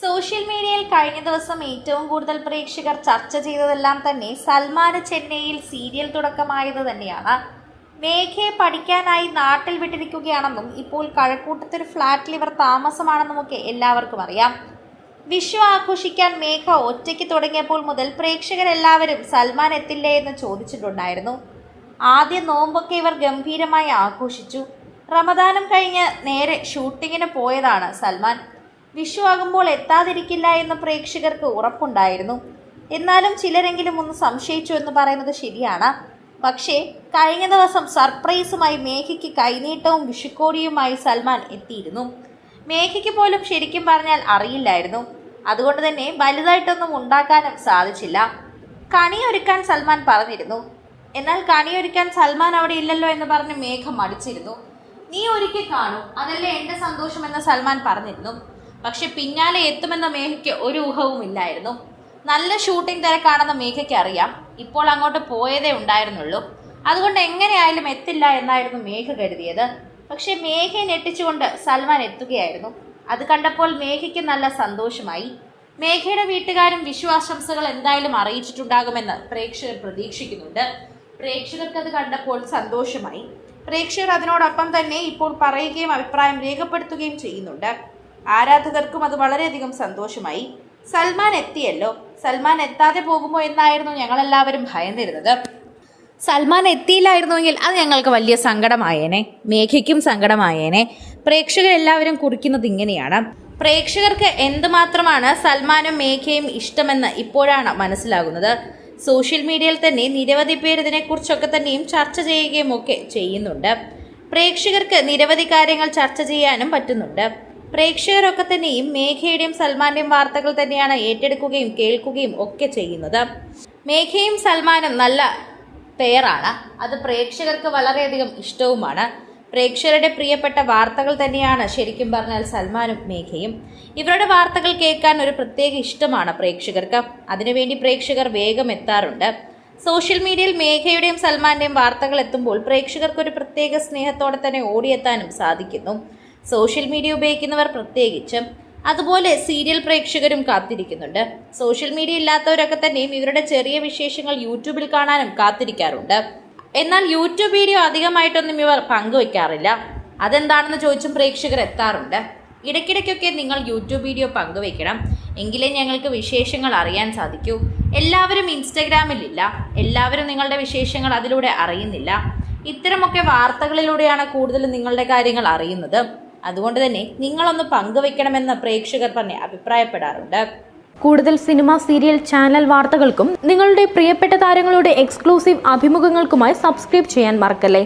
Social മീഡിയയിൽ കഴിഞ്ഞ ദിവസം ഏറ്റവും കൂടുതൽ പ്രേക്ഷകർ ചർച്ച ചെയ്തതെല്ലാം തന്നെ സൽമാന് ചെന്നൈയിൽ സീരിയൽ തുടക്കമായത് തന്നെയാണ്. മേഘയെ പഠിക്കാനായി നാട്ടിൽ വിട്ടിരിക്കുകയാണെന്നും ഇപ്പോൾ കഴക്കൂട്ടത്തൊരു ഫ്ലാറ്റിൽ ഇവർ താമസമാണെന്നുമൊക്കെ എല്ലാവർക്കും അറിയാം. വിഷു ആഘോഷിക്കാൻ മേഘ ഒറ്റയ്ക്ക് തുടങ്ങിയപ്പോൾ മുതൽ പ്രേക്ഷകരെല്ലാവരും സൽമാൻ എത്തില്ലേ എന്ന് ചോദിച്ചിട്ടുണ്ടായിരുന്നു. ആദ്യ നോമ്പൊക്കെ ഇവർ ഗംഭീരമായി ആഘോഷിച്ചു. റമദാനം കഴിഞ്ഞ് നേരെ ഷൂട്ടിങ്ങിന് പോയതാണ് സൽമാൻ. വിഷു ആകുമ്പോൾ എത്താതിരിക്കില്ല എന്ന് പ്രേക്ഷകർക്ക് ഉറപ്പുണ്ടായിരുന്നു. എന്നാലും ചിലരെങ്കിലും ഒന്ന് സംശയിച്ചു എന്ന് പറയുന്നത് ശരിയാണ്. പക്ഷേ കഴിഞ്ഞ ദിവസം സർപ്രൈസുമായി മേഘയ്ക്ക് കൈനീട്ടവും വിഷുക്കോടിയുമായി സൽമാൻ എത്തിയിരുന്നു. മേഘയ്ക്ക് പോലും ശരിക്കും പറഞ്ഞാൽ അറിയില്ലായിരുന്നു. അതുകൊണ്ട് തന്നെ വലുതായിട്ടൊന്നും ഉണ്ടാക്കാനും സാധിച്ചില്ല. കണിയൊരുക്കാൻ സൽമാൻ പറഞ്ഞിരുന്നു. എന്നാൽ കണിയൊരുക്കാൻ സൽമാൻ അവിടെ ഇല്ലല്ലോ എന്ന് പറഞ്ഞ് മേഘ മടിച്ചിരുന്നു. നീ ഒരിക്കൽ കാണൂ. അതല്ലേ എന്റെ സന്തോഷം എന്ന് സൽമാൻ പറഞ്ഞിരുന്നു. പക്ഷെ പിന്നാലെ എത്തുമെന്ന മേഘയ്ക്ക് ഒരു ഊഹവും ഇല്ലായിരുന്നു. നല്ല ഷൂട്ടിംഗ് തിരക്കാണെന്ന് മേഘയ്ക്ക് അറിയാം. ഇപ്പോൾ അങ്ങോട്ട് പോയതേ ഉണ്ടായിരുന്നുള്ളൂ. അതുകൊണ്ട് എങ്ങനെയായാലും എത്തില്ല എന്നായിരുന്നു മേഘ കരുതിയത്. പക്ഷെ മേഘയെ ഞെട്ടിച്ചുകൊണ്ട് സൽമാൻ എത്തുകയായിരുന്നു. അത് കണ്ടപ്പോൾ മേഘയ്ക്ക് നല്ല സന്തോഷമായി. മേഘയുടെ വീട്ടുകാരും വിശ്വാസംസകൾ എന്തായാലും അറിയിച്ചിട്ടുണ്ടാകുമെന്ന് പ്രേക്ഷകർ പ്രതീക്ഷിക്കുന്നുണ്ട്. പ്രേക്ഷകർക്ക് അത് കണ്ടപ്പോൾ സന്തോഷമായി. പ്രേക്ഷകർ അതിനോടൊപ്പം തന്നെ ഇപ്പോൾ പറയുകയും അഭിപ്രായം രേഖപ്പെടുത്തുകയും ചെയ്യുന്നുണ്ട്. ആരാധകർക്കും അത് വളരെയധികം സന്തോഷമായി. സൽമാൻ എത്തിയല്ലോ. സൽമാൻ എത്താതെ പോകുമോ എന്നായിരുന്നു ഞങ്ങളെല്ലാവരും ഭയന്നിരുന്നത്. സൽമാൻ എത്തിയില്ലായിരുന്നുവെങ്കിൽ അത് ഞങ്ങൾക്ക് വലിയ സങ്കടമായേനെ. മേഘയ്ക്കും സങ്കടമായേനെ. പ്രേക്ഷകരെല്ലാവരും കുറിക്കുന്നത് ഇങ്ങനെയാണ്. പ്രേക്ഷകർക്ക് എന്തുമാത്രമാണ് സൽമാനും മേഘയും ഇഷ്ടമെന്ന് ഇപ്പോഴാണ് മനസ്സിലാകുന്നത്. സോഷ്യൽ മീഡിയയിൽ തന്നെ നിരവധി പേർ ഇതിനെക്കുറിച്ചൊക്കെ തന്നെയും ചർച്ച ചെയ്യുകയും ഒക്കെ ചെയ്യുന്നുണ്ട്. പ്രേക്ഷകർക്ക് നിരവധി കാര്യങ്ങൾ ചർച്ച ചെയ്യാനും പറ്റുന്നുണ്ട്. പ്രേക്ഷകരൊക്കെ തന്നെയും മേഘയുടെയും സൽമാന്റെയും വാർത്തകൾ തന്നെയാണ് ഏറ്റെടുക്കുകയും കേൾക്കുകയും ഒക്കെ ചെയ്യുന്നത്. മേഘയും സൽമാനും നല്ല പെയറാണ് അത് പ്രേക്ഷകർക്ക് വളരെയധികം ഇഷ്ടവുമാണ്. പ്രേക്ഷകരുടെ പ്രിയപ്പെട്ട വാർത്തകൾ തന്നെയാണ് ശരിക്കും പറഞ്ഞാൽ സൽമാനും മേഘയും. ഇവരുടെ വാർത്തകൾ കേൾക്കാൻ ഒരു പ്രത്യേക ഇഷ്ടമാണ് പ്രേക്ഷകർക്ക്. അതിനുവേണ്ടി പ്രേക്ഷകർ വേഗം എത്താറുണ്ട്. സോഷ്യൽ മീഡിയയിൽ മേഘയുടെയും സൽമാന്റെയും വാർത്തകൾ എത്തുമ്പോൾ പ്രേക്ഷകർക്ക് ഒരു പ്രത്യേക സ്നേഹത്തോടെ തന്നെ ഓടിയെത്താനും സാധിക്കുന്നു. സോഷ്യൽ മീഡിയ ഉപയോഗിക്കുന്നവർ പ്രത്യേകിച്ചും. അതുപോലെ സീരിയൽ പ്രേക്ഷകരും കാത്തിരിക്കുന്നുണ്ട്. സോഷ്യൽ മീഡിയ ഇല്ലാത്തവരൊക്കെ തന്നെയും ഇവരുടെ ചെറിയ വിശേഷങ്ങൾ യൂട്യൂബിൽ കാണാനും കാത്തിരിക്കാറുണ്ട്. എന്നാൽ യൂട്യൂബ് വീഡിയോ അധികമായിട്ടൊന്നും ഇവർ പങ്കുവെക്കാറില്ല. അതെന്താണെന്ന് ചോദിച്ചും പ്രേക്ഷകർ എത്താറുണ്ട്. ഇടയ്ക്കിടയ്ക്കൊക്കെ നിങ്ങൾ യൂട്യൂബ് വീഡിയോ പങ്കുവെക്കണം. എങ്കിലേ ഞങ്ങൾക്ക് വിശേഷങ്ങൾ അറിയാൻ സാധിക്കൂ. എല്ലാവരും ഇൻസ്റ്റഗ്രാമിലില്ല എല്ലാവരും നിങ്ങളുടെ വിശേഷങ്ങൾ അതിലൂടെ അറിയുന്നില്ല. ഇത്തരമൊക്കെ വാർത്തകളിലൂടെയാണ് കൂടുതലും നിങ്ങളുടെ കാര്യങ്ങൾ അറിയുന്നത്. അതുകൊണ്ട് തന്നെ നിങ്ങളൊന്ന് പങ്കുവെക്കണമെന്ന് പ്രേക്ഷകർ തന്നെ അഭിപ്രായപ്പെടാറുണ്ട്. കൂടുതൽ സിനിമ സീരിയൽ ചാനൽ വാർത്തകൾക്കും നിങ്ങളുടെ പ്രിയപ്പെട്ട താരങ്ങളുടെ എക്സ്ക്ലൂസീവ് അഭിമുഖങ്ങൾക്കുമായി സബ്സ്ക്രൈബ് ചെയ്യാൻ മറക്കല്ലേ?